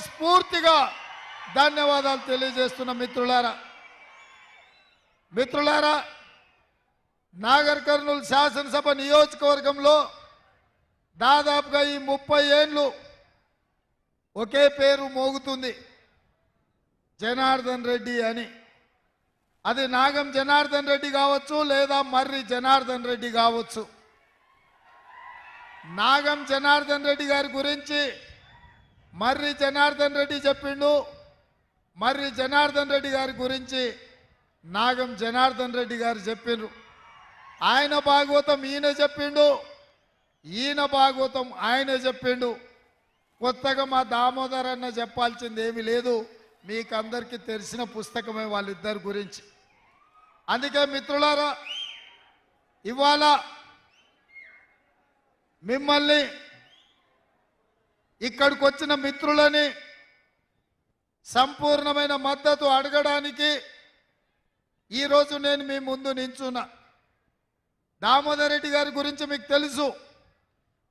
మనస్ఫూర్తిగా ధన్యవాదాలు తెలియజేస్తున్న మిత్రులారా. మిత్రులారా నాగర్ కర్నూలు శాసనసభ నియోజకవర్గంలో దాదాపుగా ఈ ముప్పై ఏండ్లు ఒకే పేరు మోగుతుంది. జనార్దన్ రెడ్డి అని. అది నాగం జనార్దన్ రెడ్డి కావచ్చు లేదా మర్రి జనార్దన్ రెడ్డి కావచ్చు. నాగం జనార్దన్ రెడ్డి గారి గురించి మర్రి జనార్దన్ రెడ్డి చెప్పిండు. మర్రి జనార్దన్ రెడ్డి గారి గురించి నాగం జనార్దన్ రెడ్డి గారు చెప్పిండ్రు. ఆయన భాగవతం ఈయన చెప్పిండు. ఈయన భాగవతం ఆయన చెప్పిండు. కొత్తగా మా దామోదర్ అన్న చెప్పాల్సింది ఏమీ లేదు. మీకు అందరికీ తెలిసిన పుస్తకమే వాళ్ళిద్దరి గురించి. అందుకే మిత్రులారా ఇవాళ మిమ్మల్ని ఇక్కడికి వచ్చిన మిత్రులని సంపూర్ణమైన మద్దతు అడగడానికి ఈరోజు నేను మీ ముందు నించున్నా. దామోదర్ రెడ్డి గారి గురించి మీకు తెలుసు.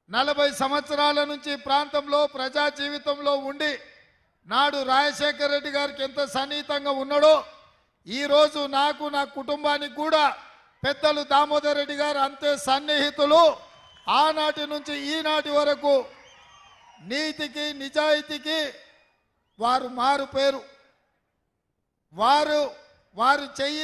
నలభై సంవత్సరాల నుంచి ప్రాంతంలో ప్రజా జీవితంలో ఉండి నాడు రాజశేఖర రెడ్డి గారికి ఎంత సన్నిహితంగా ఉన్నాడో ఈరోజు నాకు నా కుటుంబానికి కూడా పెద్దలు దామోదర్ రెడ్డి గారు అంతే సన్నిహితులు. ఆనాటి నుంచి ఈనాటి వరకు నీతికి నిజాయితీకి వారు మారు పేరు. వారు వారు చెయ్యి